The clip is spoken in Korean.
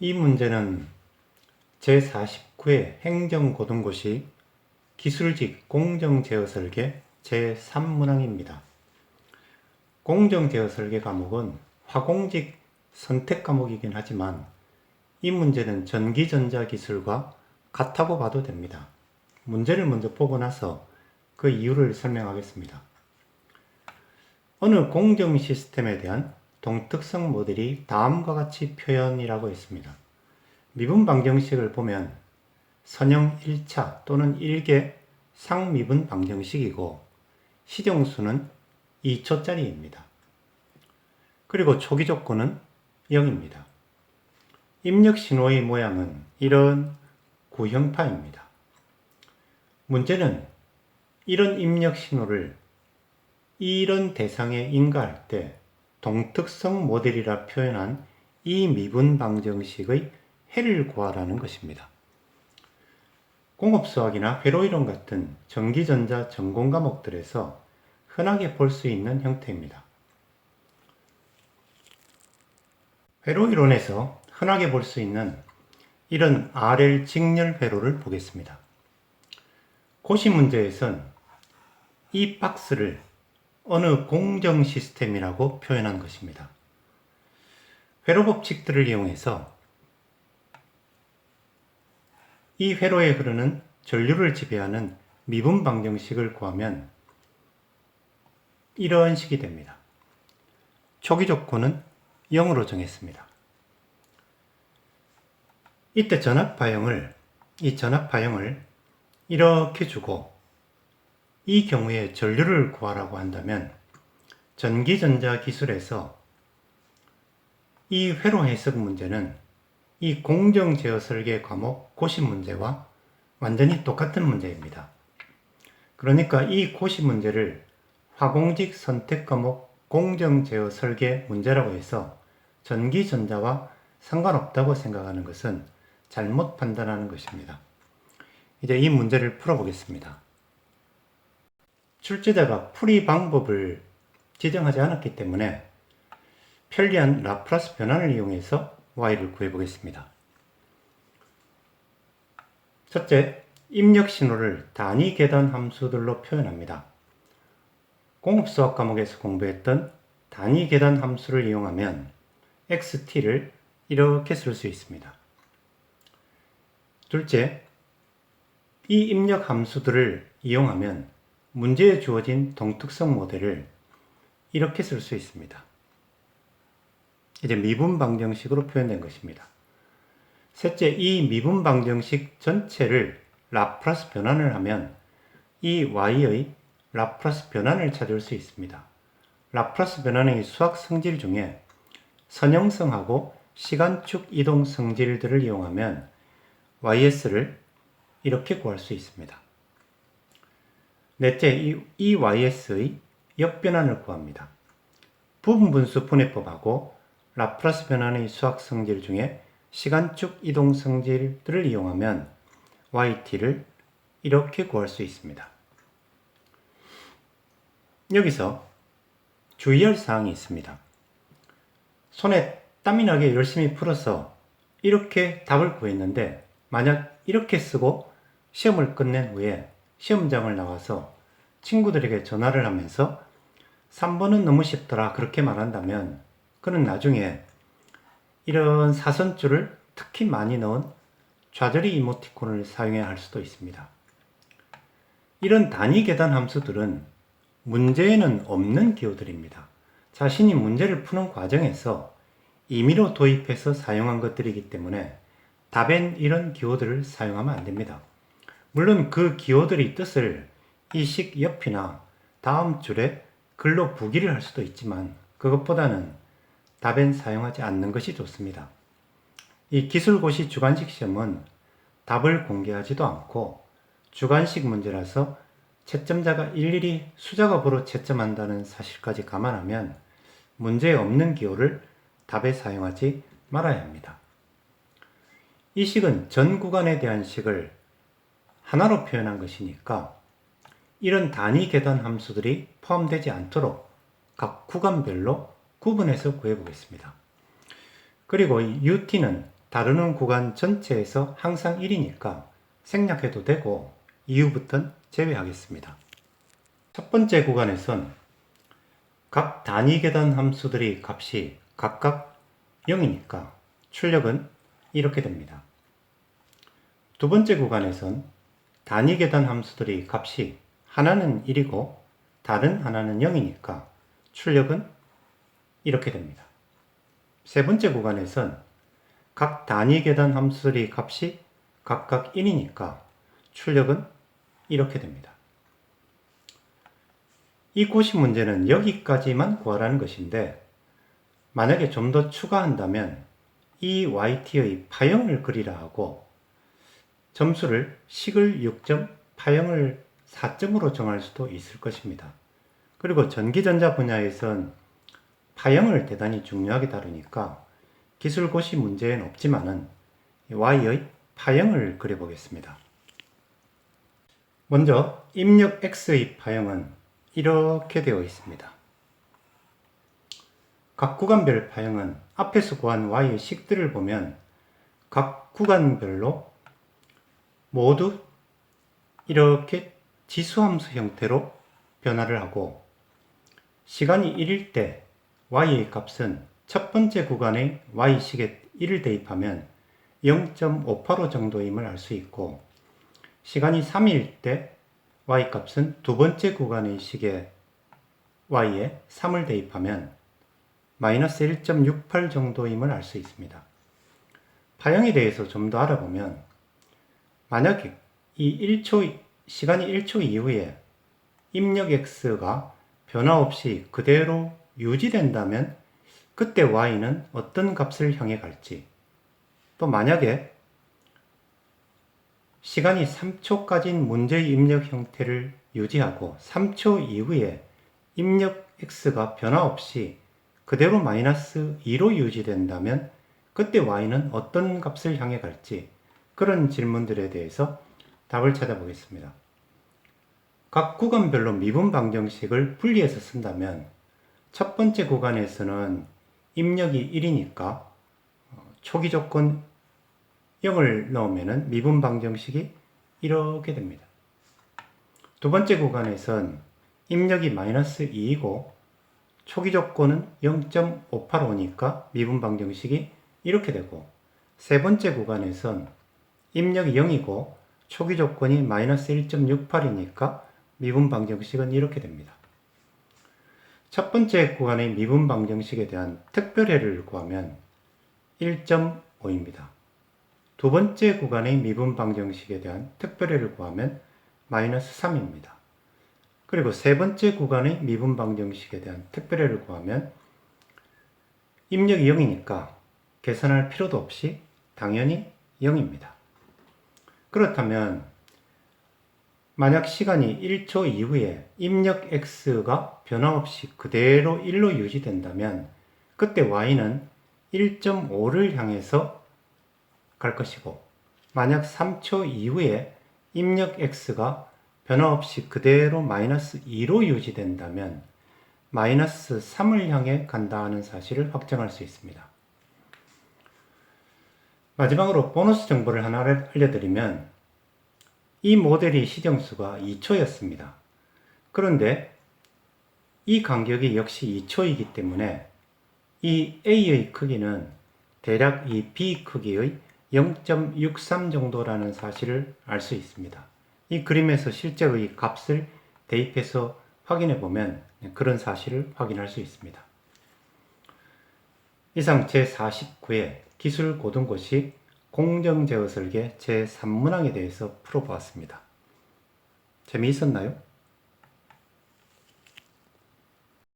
이 문제는 제49회 행정고등고시 기술직 공정제어설계 제3문항입니다. 공정제어설계 과목은 화공직 선택 과목이긴 하지만 이 문제는 전기전자기술과 같다고 봐도 됩니다. 문제를 먼저 보고 나서 그 이유를 설명하겠습니다. 어느 공정 시스템에 대한 동특성 모델이 다음과 같이 표현이라고 했습니다. 미분 방정식을 보면 선형 1차 또는 1개 상미분 방정식이고 시정수는 2초짜리입니다. 그리고 초기 조건은 0입니다. 입력 신호의 모양은 이런 구형파입니다. 문제는 이런 입력 신호를 이런 대상에 인가할 때 동특성 모델이라 표현한 이 미분 방정식의 해를 구하라는 것입니다. 공업수학이나 회로이론 같은 전기전자 전공 과목들에서 흔하게 볼 수 있는 형태입니다. 회로이론에서 흔하게 볼 수 있는 이런 RL 직렬 회로를 보겠습니다. 고시 문제에선 이 박스를 어느 공정 시스템이라고 표현한 것입니다. 회로 법칙들을 이용해서 이 회로에 흐르는 전류를 지배하는 미분 방정식을 구하면 이런 식이 됩니다. 초기 조건은 0으로 정했습니다. 이때 전압 파형을 이 전압 파형을 이렇게 주고 이 경우에 전류를 구하라고 한다면 전기전자 기술에서 이 회로 해석 문제는 이 공정 제어 설계 과목 고시 문제와 완전히 똑같은 문제입니다. 그러니까 이 고시 문제를 화공직 선택 과목 공정 제어 설계 문제라고 해서 전기전자와 상관없다고 생각하는 것은 잘못 판단하는 것입니다. 이제 이 문제를 풀어보겠습니다. 출제자가 풀이 방법을 지정하지 않았기 때문에 편리한 라플라스 변환을 이용해서 y를 구해보겠습니다. 첫째, 입력 신호를 단위 계단 함수들로 표현합니다. 공업수학 과목에서 공부했던 단위 계단 함수를 이용하면 xt를 이렇게 쓸 수 있습니다. 둘째, 이 입력 함수들을 이용하면 문제에 주어진 동특성 모델을 이렇게 쓸 수 있습니다. 이제 미분 방정식으로 표현된 것입니다. 셋째, 이 미분 방정식 전체를 라플라스 변환을 하면 이 y의 라플라스 변환을 찾을 수 있습니다. 라플라스 변환의 수학 성질 중에 선형성하고 시간축 이동 성질들을 이용하면 ys를 이렇게 구할 수 있습니다. 넷째, 이, 이 ys의 역변환을 구합니다. 부분 분수 분해법하고 라플라스 변환의 수학 성질 중에 시간축 이동 성질들을 이용하면 yt를 이렇게 구할 수 있습니다. 여기서 주의할 사항이 있습니다. 손에 땀이 나게 열심히 풀어서 이렇게 답을 구했는데 만약 이렇게 쓰고 시험을 끝낸 후에 시험장을 나와서 친구들에게 전화를 하면서 3번은 너무 쉽더라 그렇게 말한다면 그는 나중에 이런 사선줄을 특히 많이 넣은 좌절이 이모티콘을 사용해야 할 수도 있습니다. 이런 단위 계단 함수들은 문제에는 없는 기호들입니다. 자신이 문제를 푸는 과정에서 임의로 도입해서 사용한 것들이기 때문에 답엔 이런 기호들을 사용하면 안 됩니다. 물론 그 기호들의 뜻을 이 식 옆이나 다음 줄에 글로 부기를 할 수도 있지만 그것보다는 답엔 사용하지 않는 것이 좋습니다. 이 기술고시 주관식 시험은 답을 공개하지도 않고 주관식 문제라서 채점자가 일일이 수작업으로 채점한다는 사실까지 감안하면 문제 없는 기호를 답에 사용하지 말아야 합니다. 이 식은 전 구간에 대한 식을 하나로 표현한 것이니까 이런 단위 계단 함수들이 포함되지 않도록 각 구간별로 구분해서 구해보겠습니다. 그리고 이 UT는 다루는 구간 전체에서 항상 1이니까 생략해도 되고 이후부터는 제외하겠습니다. 첫 번째 구간에선 각 단위 계단 함수들의 값이 각각 0이니까 출력은 이렇게 됩니다. 두 번째 구간에선 단위 계단 함수들의 값이 하나는 1이고 다른 하나는 0이니까 출력은 이렇게 됩니다. 세 번째 구간에선 각 단위 계단 함수들의 값이 각각 1이니까 출력은 이렇게 됩니다. 이 고시 문제는 여기까지만 구하라는 것인데 만약에 좀 더 추가한다면 이 yt의 파형을 그리라 하고 점수를 식을 6점, 파형을 4점으로 정할 수도 있을 것입니다. 그리고 전기전자 분야에선 파형을 대단히 중요하게 다루니까 기술고시 문제엔 없지만은 y의 파형을 그려보겠습니다. 먼저 입력 x의 파형은 이렇게 되어 있습니다. 각 구간별 파형은 앞에서 구한 y의 식들을 보면 각 구간별로 모두 이렇게 지수함수 형태로 변화를 하고 시간이 1일 때 y의 값은 첫 번째 구간의 y식에 1을 대입하면 0.585 정도임을 알 수 있고 시간이 3일 때 y 값은 두 번째 구간의 식에 y에 3을 대입하면 마이너스 1.68 정도임을 알 수 있습니다. 파형에 대해서 좀 더 알아보면 만약에 이 1초 시간이 1초 이후에 입력 x가 변화 없이 그대로 유지된다면 그때 y는 어떤 값을 향해 갈지 또 만약에 시간이 3초까지인 문제의 입력 형태를 유지하고 3초 이후에 입력 x가 변화 없이 그대로 마이너스 2로 유지된다면 그때 y는 어떤 값을 향해 갈지 그런 질문들에 대해서 답을 찾아보겠습니다. 각 구간별로 미분 방정식을 분리해서 쓴다면 첫 번째 구간에서는 입력이 1이니까 초기 조건 0을 넣으면 미분 방정식이 이렇게 됩니다. 두 번째 구간에선 입력이 마이너스 2이고 초기 조건은 0.585니까 미분 방정식이 이렇게 되고 세 번째 구간에선 입력이 0이고 초기 조건이 마이너스 1.68이니까 미분 방정식은 이렇게 됩니다. 첫 번째 구간의 미분 방정식에 대한 특별해를 구하면 1.5입니다. 두 번째 구간의 미분 방정식에 대한 특별해를 구하면 마이너스 3입니다. 그리고 세 번째 구간의 미분 방정식에 대한 특별해를 구하면 입력이 0이니까 계산할 필요도 없이 당연히 0입니다. 그렇다면 만약 시간이 1초 이후에 입력 x가 변화없이 그대로 1로 유지된다면 그때 y는 1.5를 향해서 갈 것이고 만약 3초 이후에 입력 x가 변화없이 그대로 마이너스 2로 유지된다면 마이너스 3을 향해 간다 는 사실을 확정할 수 있습니다. 마지막으로 보너스 정보를 하나 알려드리면 이 모델의 시정수가 2초였습니다. 그런데 이 간격이 역시 2초이기 때문에 이 A의 크기는 대략 이 B 크기의 0.63 정도라는 사실을 알 수 있습니다. 이 그림에서 실제의 값을 대입해서 확인해 보면 그런 사실을 확인할 수 있습니다. 이상 제49회 기술 고등고시 공정제어 설계 제3문항에 대해서 풀어보았습니다. 재미있었나요?